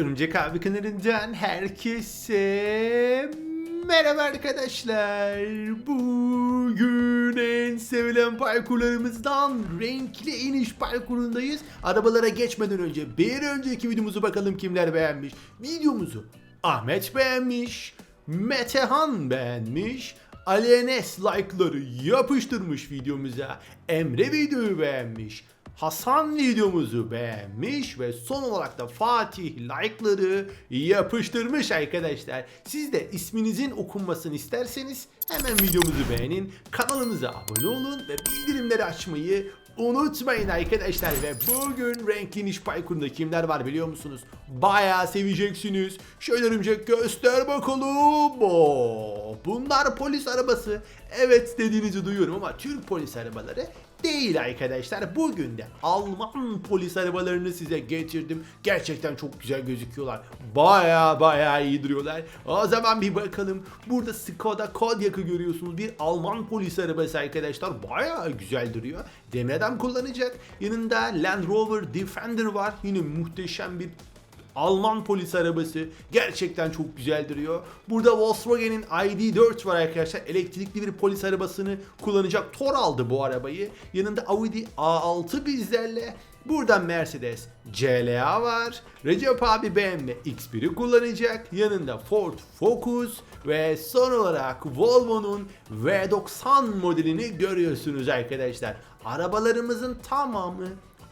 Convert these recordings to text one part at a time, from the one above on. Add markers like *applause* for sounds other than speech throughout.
Örümcek abi kanalından herkese merhaba arkadaşlar. Bugün en sevilen parkurlarımızdan renkli iniş parkurundayız. Arabalara geçmeden önce bir önceki videomuzu bakalım kimler beğenmiş. Videomuzu Ahmet beğenmiş, Metehan beğenmiş, Ali Enes like'ları yapıştırmış videomuza. Emre videoyu beğenmiş. Hasan videomuzu beğenmiş ve son olarak da Fatih like'ları yapıştırmış arkadaşlar. Siz de isminizin okunmasını isterseniz hemen videomuzu beğenin, kanalımıza abone olun ve bildirimleri açmayı unutmayın arkadaşlar. Ve bugün renkli niş parkurunda kimler var biliyor musunuz? Bayağı seveceksiniz. Şöyle örümcek göster bakalım. Oo, bunlar polis arabası. Evet dediğinizi duyuyorum ama Türk polis arabaları değil arkadaşlar. Bugün de Alman polis arabalarını size getirdim. Gerçekten çok güzel gözüküyorlar. Baya baya iyi duruyorlar. O zaman bir bakalım. Burada Skoda Kodiaq'ı görüyorsunuz. Bir Alman polis arabası arkadaşlar. Baya güzel duruyor. Demir adam kullanacak. Yanında Land Rover Defender var. Yine muhteşem bir Alman polis arabası gerçekten çok güzel duruyor. Burada Volkswagen'in ID4 var arkadaşlar. Elektrikli bir polis arabasını kullanacak. Tor aldı bu arabayı. Yanında Audi A6 bizlerle. Buradan Mercedes CLA var. Recep abi BMW X1'i kullanacak. Yanında Ford Focus ve son olarak Volvo'nun V90 modelini görüyorsunuz arkadaşlar. Arabalarımızın tamamı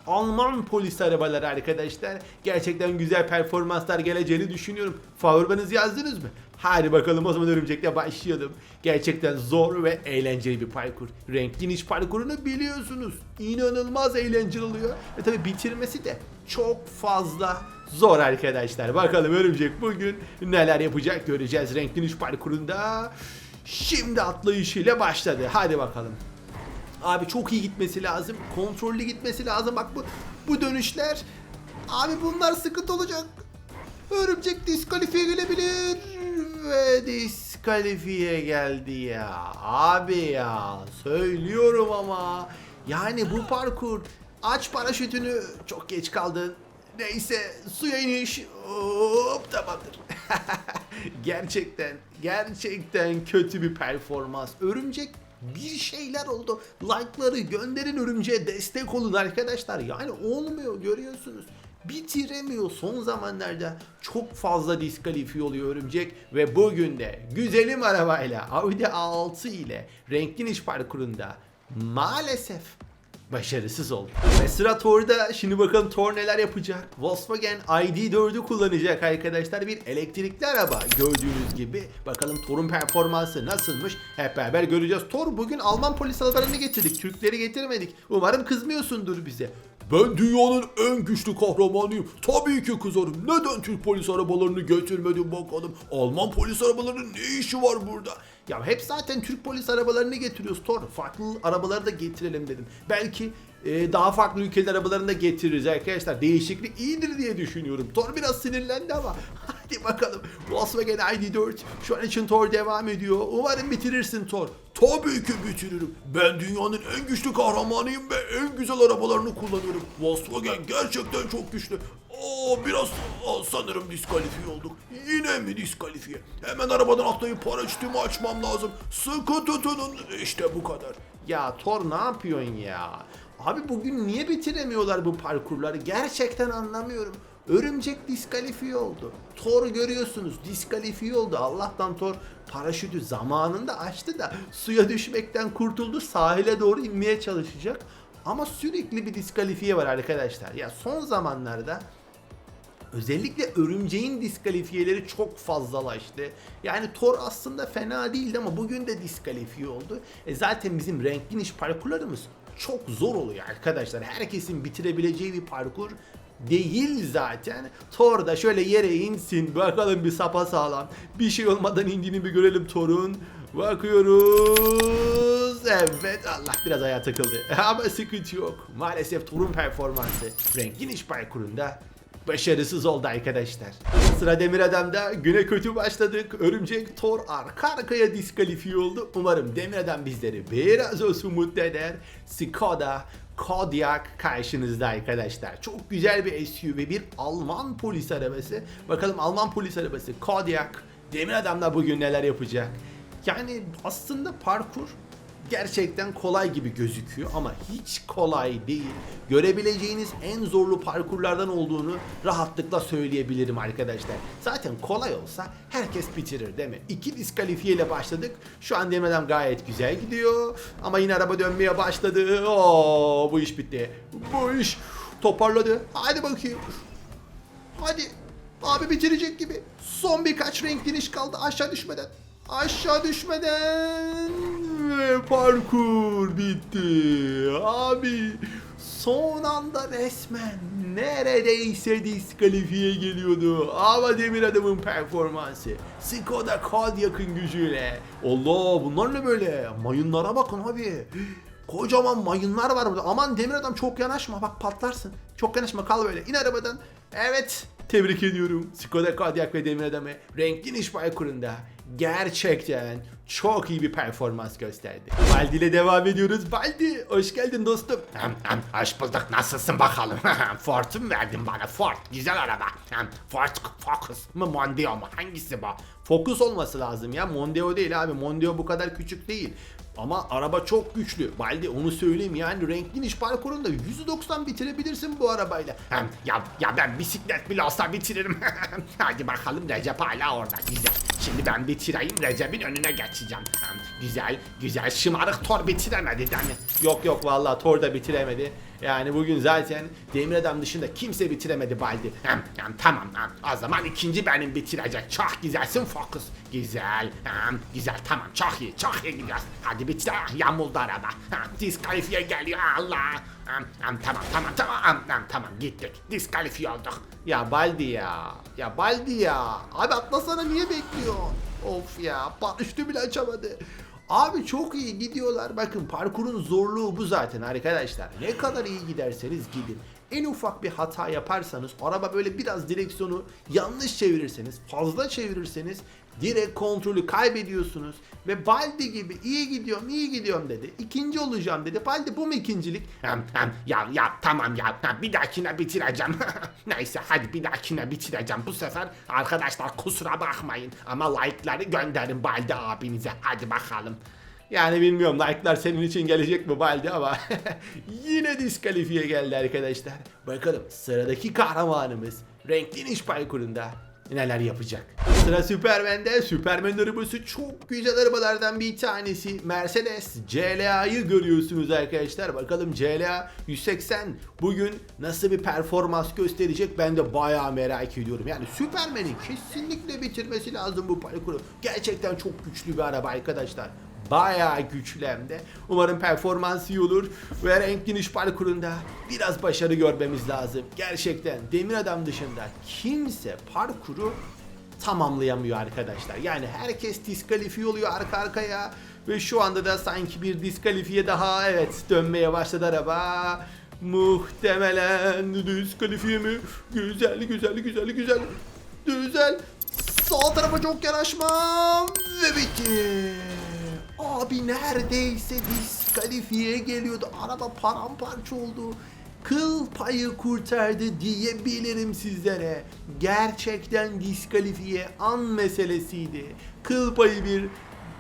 Alman polis arabaları arkadaşlar. Gerçekten güzel performanslar geleceğini düşünüyorum. Favorilerinizi yazdınız mı? Hadi bakalım o zaman örümcekle başlayalım. Gerçekten zor ve eğlenceli bir parkur. Renkli niş parkurunu biliyorsunuz. İnanılmaz eğlenceli oluyor. Ve tabi bitirmesi de çok fazla zor arkadaşlar. Bakalım örümcek bugün neler yapacak göreceğiz renkli niş parkurunda. Şimdi atlayışıyla başladı. Hadi bakalım. Abi çok iyi gitmesi lazım. Kontrollü gitmesi lazım. Bak bu bu dönüşler. Abi bunlar sıkıntı olacak. Örümcek diskalifiye gelebilir. Ve diskalifiye geldi ya. Abi ya. Söylüyorum ama. Yani bu parkur. Aç paraşütünü. Çok geç kaldın. Neyse suya iniş. Hop tamamdır. *laughs* gerçekten gerçekten kötü bir performans. Örümcek bir şeyler oldu. Like'ları gönderin örümceğe destek olun arkadaşlar. Yani olmuyor görüyorsunuz. Bitiremiyor son zamanlarda çok fazla diskalifiye oluyor örümcek ve bugün de güzelim arabayla Audi A6 ile renkli iş parkurunda maalesef başarısız oldu. Ve sıra Thor'da. Şimdi bakalım Thor neler yapacak. Volkswagen ID4'ü kullanacak arkadaşlar. Bir elektrikli araba gördüğünüz gibi. Bakalım Thor'un performansı nasılmış hep beraber göreceğiz. Thor bugün Alman polis arabalarını getirdik. Türkleri getirmedik. Umarım kızmıyorsundur bize. Ben dünyanın en güçlü kahramanıyım. Tabii ki kızarım. Neden Türk polis arabalarını getirmedin bakalım? Alman polis arabalarının ne işi var burada? Ya hep zaten Türk polis arabalarını getiriyoruz Thor. Farklı arabaları da getirelim dedim. Belki e, daha farklı ülkeler arabalarını da getiririz arkadaşlar. Değişiklik iyidir diye düşünüyorum. Thor biraz sinirlendi ama *laughs* hadi bakalım. Volkswagen ID4 şu an için Thor devam ediyor. Umarım bitirirsin Thor. Tabii ki bitiririm. Ben dünyanın en güçlü kahramanıyım ve en güzel arabalarını kullanıyorum. Volkswagen gerçekten çok güçlü. Aa, biraz aa, sanırım diskalifiye olduk. Yine mi diskalifiye? Hemen arabadan atlayıp paraşütümü açmam lazım. Sıkı tutunun. İşte bu kadar. Ya Thor ne yapıyorsun ya? Abi bugün niye bitiremiyorlar bu parkurları? Gerçekten anlamıyorum. Örümcek diskalifiye oldu. Thor görüyorsunuz diskalifiye oldu. Allah'tan Thor paraşütü zamanında açtı da suya düşmekten kurtuldu. Sahile doğru inmeye çalışacak. Ama sürekli bir diskalifiye var arkadaşlar. Ya son zamanlarda Özellikle örümceğin diskalifiyeleri çok fazlalaştı. Yani Thor aslında fena değildi ama bugün de diskalifiye oldu. E zaten bizim renkli iş parkurlarımız çok zor oluyor arkadaşlar. Herkesin bitirebileceği bir parkur değil zaten. Thor da şöyle yere insin. Bakalım bir sapa sağlam. Bir şey olmadan indiğini bir görelim Thor'un. Bakıyoruz. Evet Allah biraz ayağa takıldı. *laughs* Ama sıkıntı yok. Maalesef Thor'un performansı renkli iş parkurunda başarısız oldu arkadaşlar. Sıra Demir Adam'da güne kötü başladık. Örümcek Thor arka arkaya diskalifiye oldu. Umarım Demir Adam bizleri biraz olsun mutlu eder. Skoda Kodiaq karşınızda arkadaşlar. Çok güzel bir SUV bir Alman polis arabası. Bakalım Alman polis arabası Kodiaq Demir Adam'da bugün neler yapacak? Yani aslında parkur gerçekten kolay gibi gözüküyor ama hiç kolay değil. Görebileceğiniz en zorlu parkurlardan olduğunu rahatlıkla söyleyebilirim arkadaşlar. Zaten kolay olsa herkes bitirir değil mi? İki diskalifiye ile başladık. Şu an demeden gayet güzel gidiyor. Ama yine araba dönmeye başladı. Oo, bu iş bitti. Bu iş toparladı. Hadi bakayım. Hadi. Abi bitirecek gibi. Son birkaç renkli iniş kaldı aşağı düşmeden. Aşağı düşmeden ve parkur bitti. Abi son anda resmen neredeyse diskalifiye geliyordu. Ama Demir Adam'ın performansı. Skoda Kodiaq'ın gücüyle. Allah bunlar ne böyle? Mayınlara bakın abi. Kocaman mayınlar var burada. Aman Demir Adam çok yanaşma bak patlarsın. Çok yanaşma kal böyle. İn arabadan. Evet. Tebrik ediyorum. Skoda Kodiaq ve Demir Adam'ı renkli iş parkurunda gerçekten çok iyi bir performans gösterdi. Baldi ile devam ediyoruz. Baldi hoş geldin dostum. Hem, hem, hoş bulduk nasılsın bakalım. *laughs* Ford'u mu verdin bana Ford güzel araba. Hem, Ford Focus mu Mondeo mu hangisi bu? Fokus olması lazım ya. Mondeo değil abi. Mondeo bu kadar küçük değil. Ama araba çok güçlü. Baldi onu söyleyeyim yani renkli iş parkurunda 190 bitirebilirsin bu arabayla. Hem, ya, ya ben bisiklet bile olsa bitiririm. *laughs* Hadi bakalım Recep hala orada güzel. Şimdi ben bitireyim Recep'in önüne Hem, güzel güzel şımarık Tor bitiremedi değil mi? Yok yok vallahi Thor da bitiremedi. Yani bugün zaten Demir Adam dışında kimse bitiremedi Baldi. Hem, hem, tamam hem. o zaman ikinci benim bitirecek. Çok güzelsin Focus. Güzel. Hem, güzel tamam çok iyi çok iyi gidiyoruz. Hadi bitir. Ah, Yamuldu araba. Hem, diskalifiye geliyor Allah. Hem, hem, tamam tamam tamam hem, hem, tamam gittik. Diskalifiye olduk. Ya Baldi ya. Ya Baldi ya. Abi atlasana niye bekliyor? Of ya. Paraşütü bile açamadı. Abi çok iyi gidiyorlar. Bakın parkurun zorluğu bu zaten arkadaşlar. Ne kadar iyi giderseniz gidin. En ufak bir hata yaparsanız, araba böyle biraz direksiyonu yanlış çevirirseniz, fazla çevirirseniz direkt kontrolü kaybediyorsunuz. Ve Baldi gibi iyi gidiyorum, iyi gidiyorum dedi. İkinci olacağım dedi. Baldi bu mu ikincilik? Hem, hem, ya ya tamam ya bir dahakine bitireceğim. *laughs* Neyse hadi bir dahakine bitireceğim. Bu sefer arkadaşlar kusura bakmayın ama like'ları gönderin Baldi abinize. Hadi bakalım. Yani bilmiyorum like'lar senin için gelecek mi Baldi ama *laughs* yine diskalifiye geldi arkadaşlar. Bakalım sıradaki kahramanımız renkli iş parkurunda neler yapacak? Sıra Superman'de. Superman arabası çok güzel arabalardan bir tanesi. Mercedes CLA'yı görüyorsunuz arkadaşlar. Bakalım CLA 180 bugün nasıl bir performans gösterecek ben de bayağı merak ediyorum. Yani Superman'in kesinlikle bitirmesi lazım bu parkuru. Gerçekten çok güçlü bir araba arkadaşlar bayağı güçlü hem de. Umarım performansı iyi olur ve renkli iş parkurunda biraz başarı görmemiz lazım. Gerçekten Demir Adam dışında kimse parkuru tamamlayamıyor arkadaşlar. Yani herkes diskalifiye oluyor arka arkaya ve şu anda da sanki bir diskalifiye daha evet dönmeye başladı araba. Muhtemelen diskalifiye mi? Güzel güzel güzel güzel. Güzel. Sağ tarafa çok yanaşmam ve bitti. Abi neredeyse diskalifiye geliyordu. Araba paramparça oldu. Kıl payı kurtardı diyebilirim sizlere. Gerçekten diskalifiye an meselesiydi. Kıl payı bir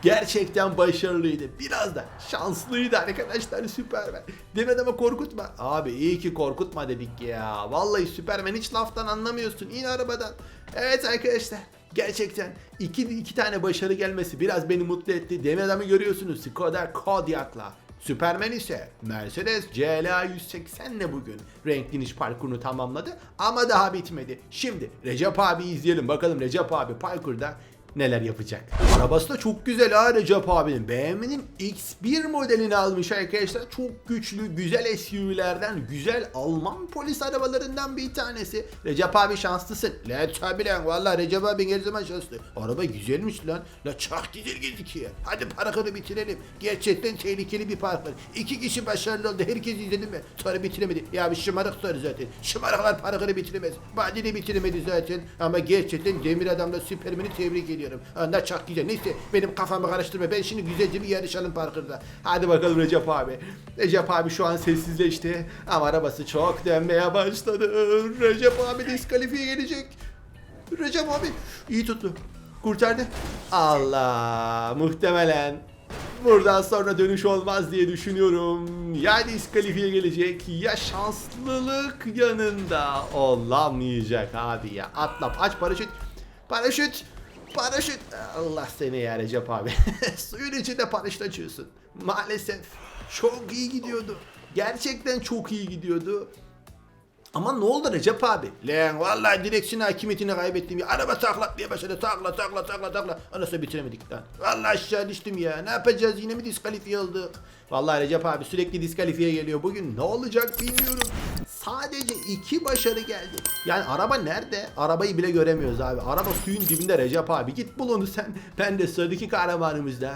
gerçekten başarılıydı. Biraz da şanslıydı arkadaşlar Süpermen. Demet ama korkutma. Abi iyi ki korkutma dedik ya. Vallahi Süpermen hiç laftan anlamıyorsun. İn arabadan. Evet arkadaşlar. Gerçekten iki, iki tane başarı gelmesi biraz beni mutlu etti. Demir adamı görüyorsunuz Skoda Kodiaq'la. Superman ise Mercedes CLA 180 ile bugün renkli iş parkurunu tamamladı ama daha bitmedi. Şimdi Recep abi izleyelim bakalım Recep abi parkurda neler yapacak. Arabası da çok güzel ha Recep abinin. BMW'nin X1 modelini almış arkadaşlar. Çok güçlü, güzel SUV'lerden, güzel Alman polis arabalarından bir tanesi. Recep abi şanslısın. La tabi lan valla Recep abi her zaman şanslı. Araba güzelmiş lan. La çok güzel gözüküyor. Hadi parkuru bitirelim. Gerçekten tehlikeli bir parkur. İki kişi başarılı oldu. Herkes izledi mi? Sonra bitiremedi. Ya bir şımarık soru zaten. Şımarıklar parkuru bitiremez. Badi de bitiremedi zaten. Ama gerçekten Demir Adam'la Süpermen'i tebrik ediyorum. İstiyorum. Onlar çok güzel. Neyse benim kafamı karıştırma. Ben şimdi güzelce bir yarışalım parkurda. Hadi bakalım Recep abi. Recep abi şu an sessizleşti ama arabası çok dönmeye başladı. Recep abi diskalifiye gelecek. Recep abi iyi tuttu. Kurtardı. Allah muhtemelen buradan sonra dönüş olmaz diye düşünüyorum. Ya diskalifiye gelecek ya şanslılık yanında olamayacak abi ya. Atla aç paraşüt. Paraşüt. Paraşüt. Allah seni ya Recep abi. *laughs* Suyun içinde paraşüt açıyorsun. Maalesef çok iyi gidiyordu. Gerçekten çok iyi gidiyordu. Ama ne oldu Recep abi? Lan vallahi direksiyon hakimiyetini kaybettim ya. Araba taklatmaya başladı. Takla takla takla takla. Anasını bitiremedik lan. Vallahi aşağı düştüm ya. Ne yapacağız yine mi diskalifiye olduk? Vallahi Recep abi sürekli diskalifiye geliyor. Bugün ne olacak bilmiyorum. Sadece iki başarı geldi. Yani araba nerede? Arabayı bile göremiyoruz abi. Araba suyun dibinde Recep abi. Git bul onu sen. Ben de sıradaki kahramanımızla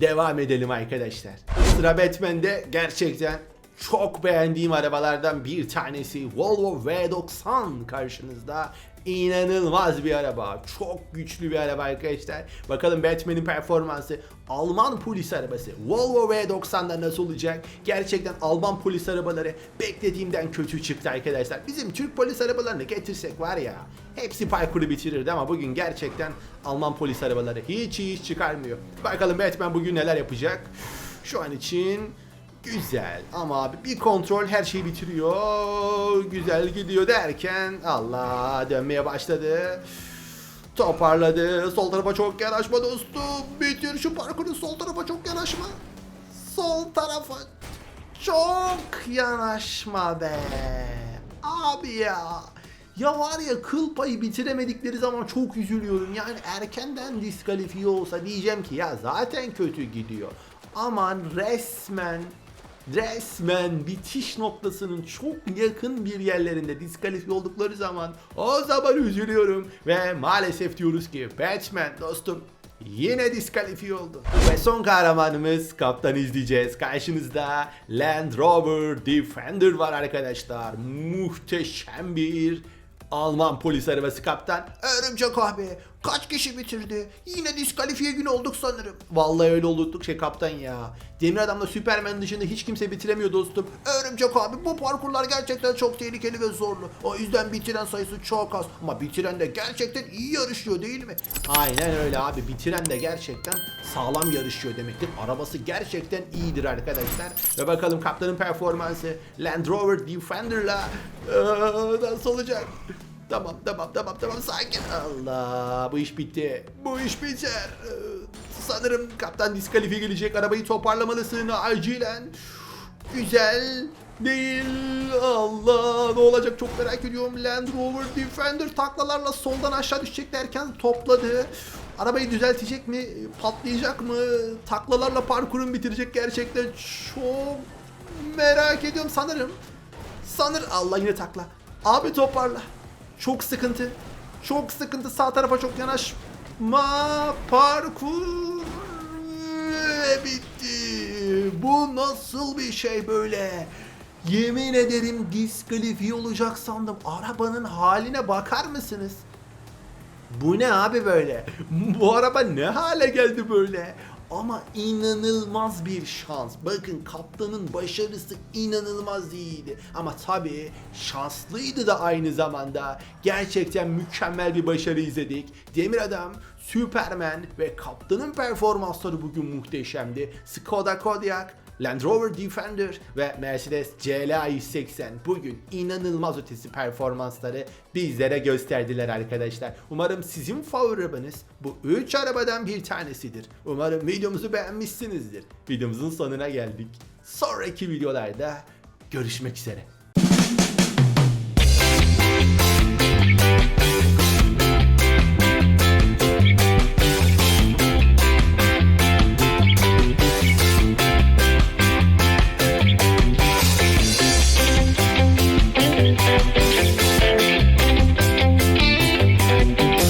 devam edelim arkadaşlar. Sıra Batman'de gerçekten çok beğendiğim arabalardan bir tanesi Volvo V90 karşınızda. İnanılmaz bir araba. Çok güçlü bir araba arkadaşlar. Bakalım Batman'in performansı Alman polis arabası Volvo V90'da nasıl olacak? Gerçekten Alman polis arabaları beklediğimden kötü çıktı arkadaşlar. Bizim Türk polis arabalarını getirsek var ya hepsi parkuru bitirirdi ama bugün gerçekten Alman polis arabaları hiç iyi iş çıkarmıyor. Bakalım Batman bugün neler yapacak? Şu an için Güzel ama abi bir kontrol her şeyi bitiriyor. Güzel gidiyor derken Allah dönmeye başladı. Toparladı. Sol tarafa çok yanaşma dostum. Bitir şu parkuru sol tarafa çok yanaşma. Sol tarafa çok yanaşma be. Abi ya. Ya var ya kıl payı bitiremedikleri zaman çok üzülüyorum. Yani erkenden diskalifiye olsa diyeceğim ki ya zaten kötü gidiyor. Aman resmen resmen bitiş noktasının çok yakın bir yerlerinde diskalifiye oldukları zaman o zaman üzülüyorum ve maalesef diyoruz ki Batman dostum yine diskalifiye oldu. Ve son kahramanımız kaptan izleyeceğiz. Karşınızda Land Rover Defender var arkadaşlar. Muhteşem bir Alman polis arabası kaptan. Örümcek abi kaç kişi bitirdi? Yine diskalifiye günü olduk sanırım. Vallahi öyle olduk şey kaptan ya. Demir Adam'la Superman dışında hiç kimse bitiremiyor dostum. Örümcek abi bu parkurlar gerçekten çok tehlikeli ve zorlu. O yüzden bitiren sayısı çok az. Ama bitiren de gerçekten iyi yarışıyor değil mi? Aynen öyle abi. Bitiren de gerçekten sağlam yarışıyor demektir. Arabası gerçekten iyidir arkadaşlar. Ve bakalım kaptanın performansı Land Rover Defender'la eee, nasıl olacak? Tamam tamam tamam tamam sakin. Allah bu iş bitti. Bu iş biter. Sanırım kaptan diskalifiye gelecek. Arabayı toparlamalısın acilen. Güzel değil. Allah ne olacak çok merak ediyorum. Land Rover Defender taklalarla soldan aşağı düşecek derken topladı. Arabayı düzeltecek mi? Patlayacak mı? Taklalarla parkurun bitirecek gerçekten çok merak ediyorum sanırım. Sanır Allah yine takla. Abi toparla. Çok sıkıntı. Çok sıkıntı. Sağ tarafa çok yanaşma. Parkur. Ve bitti. Bu nasıl bir şey böyle? Yemin ederim diskalifiye olacak sandım. Arabanın haline bakar mısınız? Bu ne abi böyle? Bu araba ne hale geldi böyle? Ama inanılmaz bir şans. Bakın kaptanın başarısı inanılmaz iyiydi. Ama tabii şanslıydı da aynı zamanda. Gerçekten mükemmel bir başarı izledik. Demir Adam, Superman ve kaptanın performansları bugün muhteşemdi. Skoda Kodiaq, Land Rover Defender ve Mercedes CLA 180 bugün inanılmaz ötesi performansları bizlere gösterdiler arkadaşlar. Umarım sizin favori bu 3 arabadan bir tanesidir. Umarım videomuzu beğenmişsinizdir. Videomuzun sonuna geldik. Sonraki videolarda görüşmek üzere.